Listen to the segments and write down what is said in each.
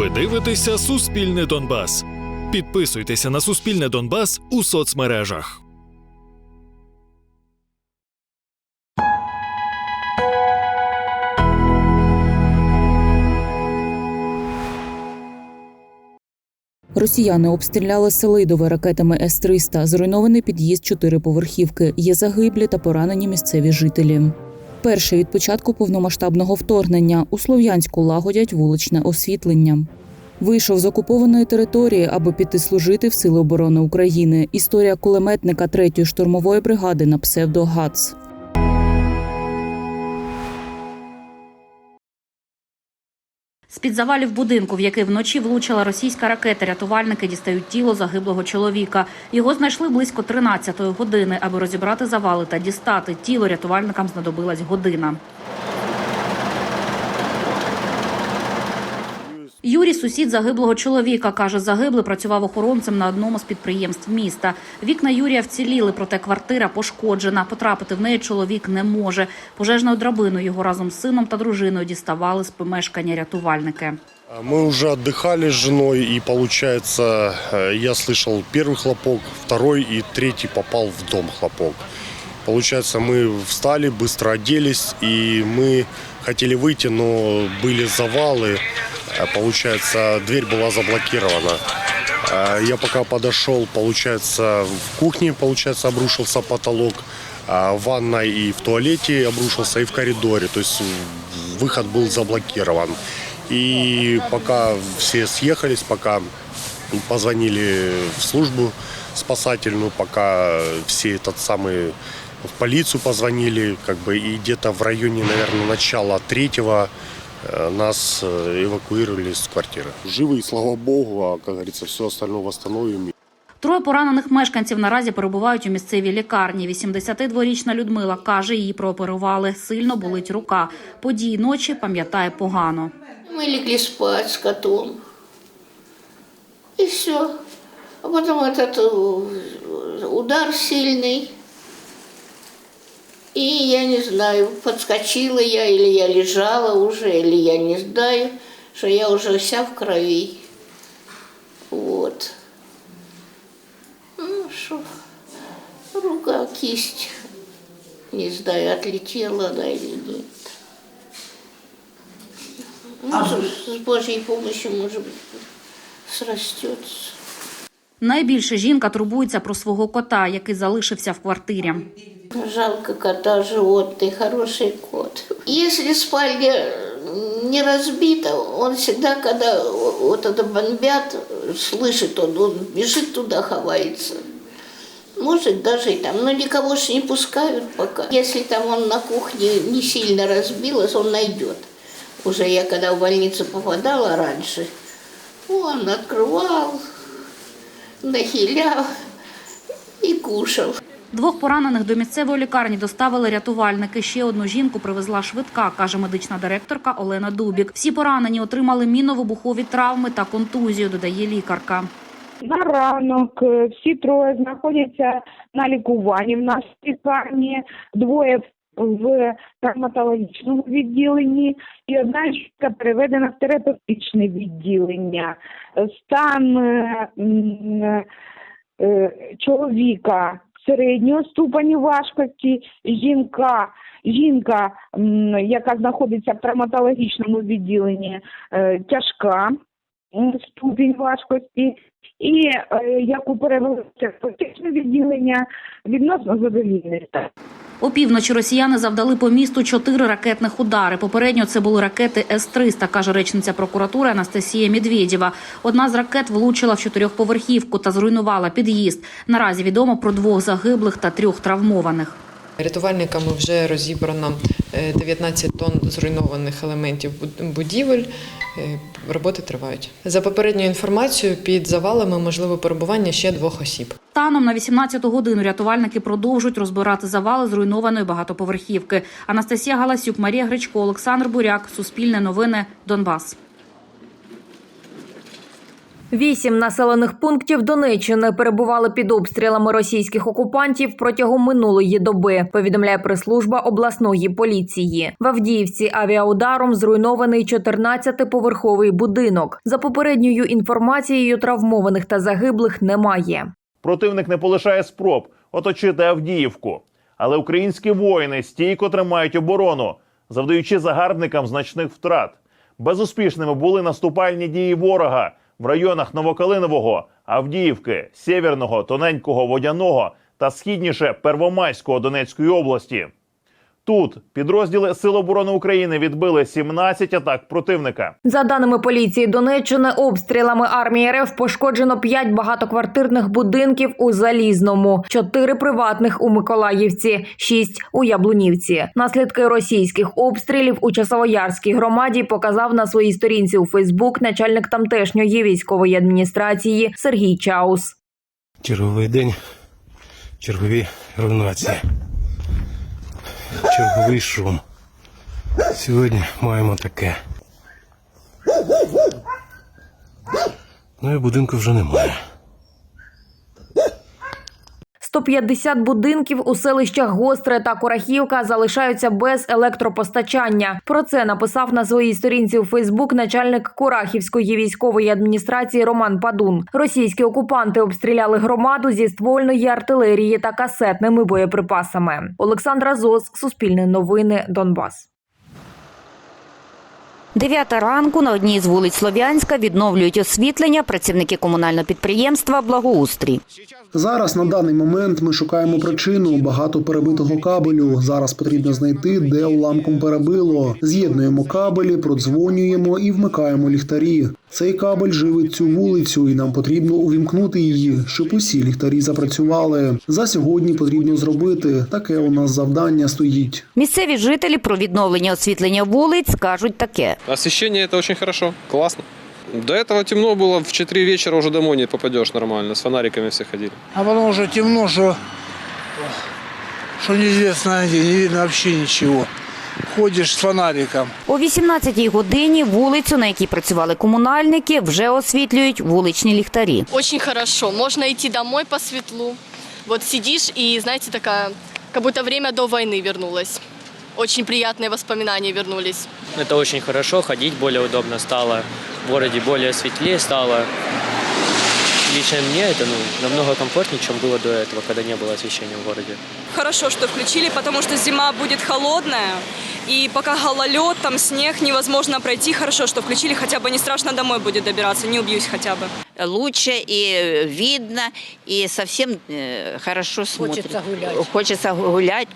Ви дивитеся Суспільне Донбас. Підписуйтеся на Суспільне Донбас у соцмережах. Росіяни обстріляли Селидове ракетами С-300, зруйнований під'їзд чотириповерхівки. Є загиблі та поранені місцеві жителі. Перше від початку повномасштабного вторгнення у Слов'янську лагодять вуличне освітлення. Вийшов з окупованої території, аби піти служити в Сили оборони України. Історія кулеметника 3-ї штурмової бригади на псевдо ГАЦ. З-під завалів будинку, в який вночі влучила російська ракета, рятувальники дістають тіло загиблого чоловіка. Його знайшли близько 13-ї години. Аби розібрати завали та дістати тіло, рятувальникам знадобилась година. Юрій, сусід загиблого чоловіка, каже, загиблий працював охоронцем на одному з підприємств міста. Вікна Юрія вціліли, проте квартира пошкоджена. Потрапити в неї чоловік не може. Пожежною драбиною його разом з сином та дружиною діставали з помешкання рятувальники. Мы уже отдыхали с женой, и получается, э, я слышал первый хлопок, второй и третий попал в дом хлопок. Получается, мы встали, быстро оделись, и мы хотели выйти, но были завалы. Э, Получается, дверь была заблокирована. Э, Я пока подошел, получается, в кухне, получается, обрушился потолок, в ванной и в туалете обрушился, и в коридоре. То есть выход был заблокирован. И пока все съехались, пока позвонили в службу спасательную, пока все этот самый в полицию позвонили, как бы и где-то в районе, наверное, начала третьего э, нас э, эвакуировали с квартиры. Живы, и слава богу, а, как говорится, все остальное восстановим. Троє поранених мешканців наразі перебувають у місцевій лікарні. 82-річна Людмила каже, її прооперували. Сильно болить рука. Події ночі пам'ятає погано. Мы легли спать с котом. И все. А потом этот э, удар сильный. И я не знаю, подскочила я, или я лежала уже, или я не знаю, что я уже вся в крови. Вот. Ну что, рука, кисть, не знаю, отлетела она или нет. Может, с Божьей помощью, может быть, срастется. Найбільше жінка турбується про свого кота, який залишився в квартирі. Жалко кота, животный, хороший кот. Если спальня не разбита, он всегда, когда вот это бомбят, слышит он, он бежит туда, ховается. Может, даже и там, но никого ж не пускают пока. Если там он на кухне не сильно разбилось, он найдет. Уже я когда в больницу попадала раньше, он открывал, нахилял и кушал. Двох поранених до місцевої лікарні доставили рятувальники. Ще одну жінку привезла швидка, каже медична директорка Олена Дубік. Всі поранені отримали мінно-вибухові травми та контузію, додає лікарка. На ранок всі троє знаходяться на лікуванні в нашій лікарні, двоє в- травматологічному відділенні і одна жінка переведена в терапевтичне відділення. Стан е, чоловіка середнього ступеню важкості, жінка, жінка, яка знаходиться в травматологічному відділенні, е, тяжка ступінь важкості, і е, яку перевели в відділення відносно задовільний стан. Опівночі росіяни завдали по місту чотири ракетних удари. Попередньо це були ракети С-300, каже речниця прокуратури Анастасія Медведєва. Одна з ракет влучила в чотирьохповерхівку та зруйнувала під'їзд. Наразі відомо про двох загиблих та трьох травмованих. Рятувальниками вже розібрано е, 19 тонн зруйнованих елементів будівель. Е, Роботи тривають. За попередньою інформацією, під завалами можливе перебування ще двох осіб. Станом на 18 годину рятувальники продовжують розбирати завали зруйнованої багатоповерхівки. Анастасія Галасюк, Марія Гречко, Олександр Буряк. Суспільне новини. Донбас. Вісім населених пунктів Донеччини перебували під обстрілами російських окупантів протягом минулої доби. Повідомляє прес-служба обласної поліції. В Авдіївці авіаударом зруйнований 14-поверховий будинок. За попередньою інформацією, травмованих та загиблих немає. Противник не полишає спроб оточити Авдіївку. Але українські воїни стійко тримають оборону, завдаючи загарбникам значних втрат. Безуспішними були наступальні дії ворога в районах Новокалинового, Авдіївки, Сєвєрного, Тоненького, Водяного та східніше Первомайського Донецької області. Тут підрозділи Сил оборони України відбили 17 атак противника. За даними поліції Донеччини, обстрілами армії РФ пошкоджено 5 багатоквартирних будинків у Залізному, 4 приватних у Миколаївці, 6 у Яблунівці. Наслідки російських обстрілів у Часовоярській громаді показав на своїй сторінці у Фейсбук начальник тамтешньої військової адміністрації Сергій Чаус. Черговий день, чергові руйнації, черговий шум. Сьогодні маємо таке. Ну і будинку вже немає. 150 будинків у селищах Гостре та Курахівка залишаються без електропостачання. Про це написав на своїй сторінці у Фейсбук начальник Курахівської військової адміністрації Роман Падун. Російські окупанти обстріляли громаду зі ствольної артилерії та касетними боєприпасами. Олександра Зос, Суспільне новини, Донбас. Дев'ята ранку на одній з вулиць Слов'янська відновлюють освітлення працівники комунального підприємства Благоустрій. Зараз на даний момент ми шукаємо причину багато перебитого кабелю. Зараз потрібно знайти, де уламком перебило. З'єднуємо кабелі, продзвонюємо і вмикаємо ліхтарі. Цей кабель живить цю вулицю, і нам потрібно увімкнути її, щоб усі ліхтарі запрацювали. За сьогодні потрібно зробити. Таке у нас завдання стоїть. Місцеві жителі про відновлення освітлення вулиць кажуть таке. Освещение это очень хорошо, классно. До этого темно было, в 4 вечера уже домой не попадешь нормально, с фонариками все ходили. А потом уже темно, что, что неизвестно где, не видно вообще ничего. Ходишь с фонариком. О 18-й годині вулицю, на якій працювали комунальники, вже освітлюють вуличні ліхтарі. Очень хорошо. Можно идти домой по светлу. Вот сидишь и, знаете, такая, как будто время до войны вернулось. Очень приятные воспоминания вернулись. Это очень хорошо, ходить более удобно стало, в городе более светлее стало. Лично мне это ну, намного комфортнее, чем было до этого, когда не было освещения в городе. Хорошо, что включили, потому что зима будет холодная, и пока гололед, там снег, невозможно пройти. Хорошо, что включили, хотя бы не страшно домой будет добираться, не убьюсь хотя бы лучше и видно, и совсем э, хорошо смотрит. Хочется гулять. Хочется гулять.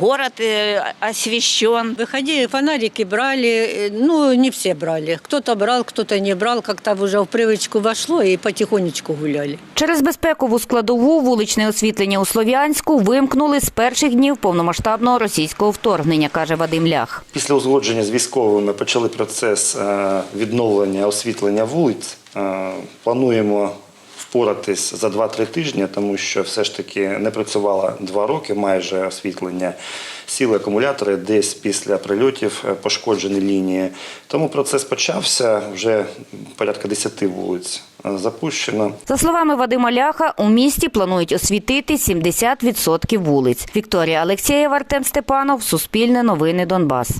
Город э, освещен. Выходили, фонарики брали, э, ну, не все брали. Кто-то брал, кто-то не брал, как-то уже в привычку вошло и потихонечку гуляли. Через безпекову складову вуличне освітлення у Слов'янську вимкнули з перших днів повномасштабного російського вторгнення, каже Вадим Лях. Після узгодження з військовими почали процес е, відновлення освітлення вулиць. Е, Плануємо впоратись за 2-3 тижні, тому що все ж таки не працювало 2 роки майже освітлення. Сіли акумулятори десь після прильотів е, пошкоджені лінії. Тому процес почався, вже порядка 10 вулиць е, запущено. За словами Вадима Ляха, у місті планують освітити 70% вулиць. Вікторія Алексєєва, Артем Степанов, Суспільне новини Донбас.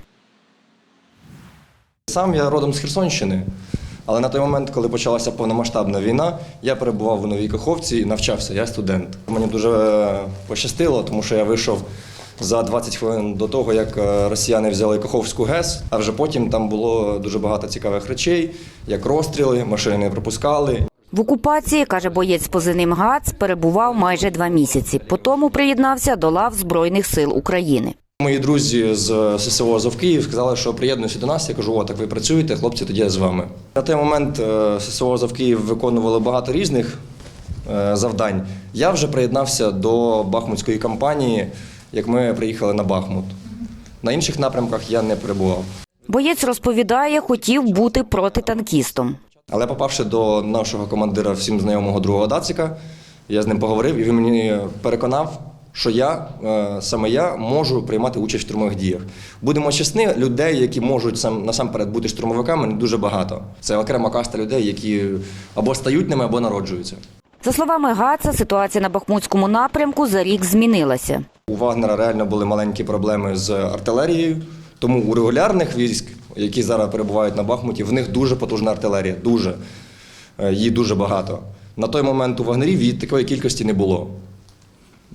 Сам я родом з Херсонщини, але на той момент, коли почалася повномасштабна війна, я перебував у Новій Каховці і навчався, я студент. Мені дуже е, пощастило, тому що я вийшов за 20 хвилин до того, як е, росіяни взяли Каховську ГЕС, а вже потім там було дуже багато цікавих речей, як розстріли, машини не пропускали. В окупації, каже боєць з позивним ГАЦ, перебував майже два місяці. Потім приєднався до лав Збройних сил України. Мої друзі з ССО Азов Київ сказали, що приєднуйся до нас. Я кажу, о, так ви працюєте, хлопці, тоді я з вами. На той момент е, ССО Азов Київ виконували багато різних е, завдань. Я вже приєднався до Бахмутської кампанії, як ми приїхали на Бахмут. На інших напрямках я не перебував. Боєць розповідає, хотів бути протитанкістом. Але попавши до нашого командира, всім знайомого другого Дацика, я з ним поговорив, і він мені переконав що я, е, саме я, можу приймати участь в штурмових діях. Будемо чесні, людей, які можуть сам насамперед бути штурмовиками, не дуже багато. Це окрема каста людей, які або стають ними, або народжуються. За словами Гаца, ситуація на Бахмутському напрямку за рік змінилася. У Вагнера реально були маленькі проблеми з артилерією, тому у регулярних військ, які зараз перебувають на Бахмуті, в них дуже потужна артилерія, дуже. Е, Її дуже багато. На той момент у вагнерів її такої кількості не було.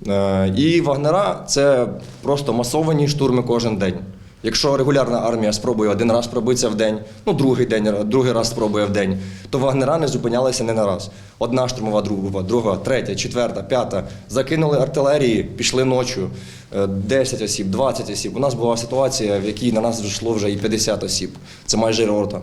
Е, І вагнера це просто масовані штурми кожен день. Якщо регулярна армія спробує один раз пробитися в день, ну другий день, другий раз спробує в день, то вагнера не зупинялися не на раз. Одна штурмова група, друга, третя, четверта, п'ята. Закинули артилерії, пішли ночі. Е, 10 осіб, 20 осіб. У нас була ситуація, в якій на нас йшло вже і 50 осіб. Це майже рота.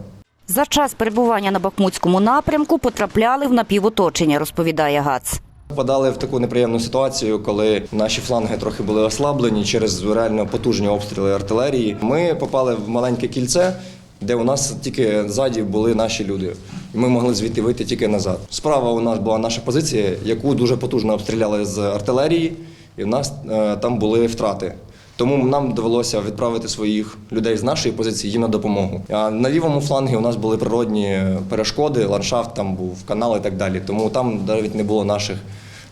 За час перебування на Бахмутському напрямку потрапляли в напівоточення, розповідає Гац. Попадали в таку неприємну ситуацію, коли наші фланги трохи були ослаблені через реально потужні обстріли артилерії. Ми попали в маленьке кільце, де у нас тільки ззаді були наші люди. І ми могли звідти вийти тільки назад. Справа у нас була наша позиція, яку дуже потужно обстріляли з артилерії, і в нас е, там були втрати. Тому нам довелося відправити своїх людей з нашої позиції їм на допомогу. А на лівому флангі у нас були природні перешкоди, ландшафт там був, канал і так далі. Тому там навіть не було наших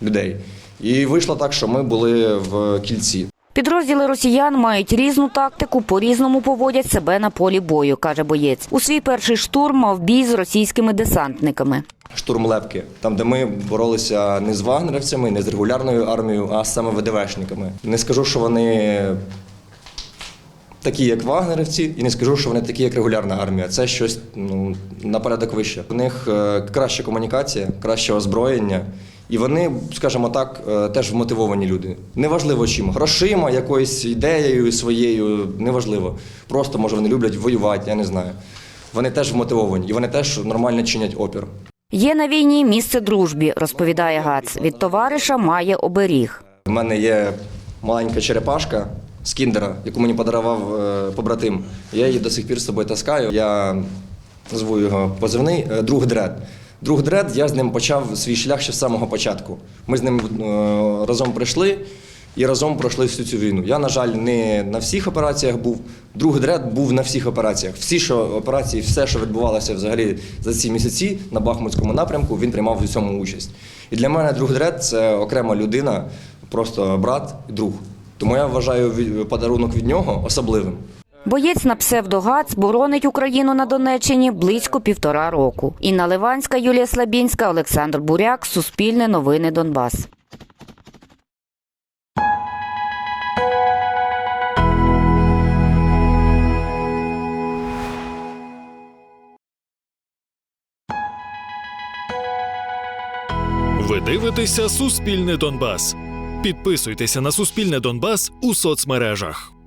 людей. І вийшло так, що ми були в кільці. Підрозділи росіян мають різну тактику, по-різному поводять себе на полі бою, каже боєць. У свій перший штурм мав бій з російськими десантниками. Штурм Лепки, там, де ми боролися не з вагнерівцями, не з регулярною армією, а саме ВДВшниками. Не скажу, що вони такі, як вагнерівці, і не скажу, що вони такі, як регулярна армія. Це щось ну, на порядок вище. У них е, краща комунікація, краще озброєння. І вони, скажімо так, е, теж вмотивовані люди. Неважливо чим, грошима, якоюсь ідеєю своєю, неважливо. Просто, може, вони люблять воювати, я не знаю. Вони теж вмотивовані, і вони теж нормально чинять опір. Є на війні місце дружбі, розповідає Гац. Від товариша має оберіг. У мене є маленька черепашка з кіндера, яку мені подарував е, побратим. Я її до сих пір з собою таскаю. Я назву його позивний е, друг дред. Друг дред, я з ним почав свій шлях ще з самого початку. Ми з ним е, разом прийшли і разом пройшли всю цю війну. Я, на жаль, не на всіх операціях був. Друг дред був на всіх операціях. Всі що операції, все, що відбувалося взагалі за ці місяці на Бахмутському напрямку, він приймав у цьому участь. І для мене друг дред це окрема людина, просто брат і друг. Тому я вважаю подарунок від нього особливим. Боєць на псевдогац боронить Україну на Донеччині близько півтора року. Інна Ливанська, Юлія Слабінська, Олександр Буряк, Суспільне новини Донбас. Ви дивитеся Суспільне Донбас. Підписуйтеся на Суспільне Донбас у соцмережах.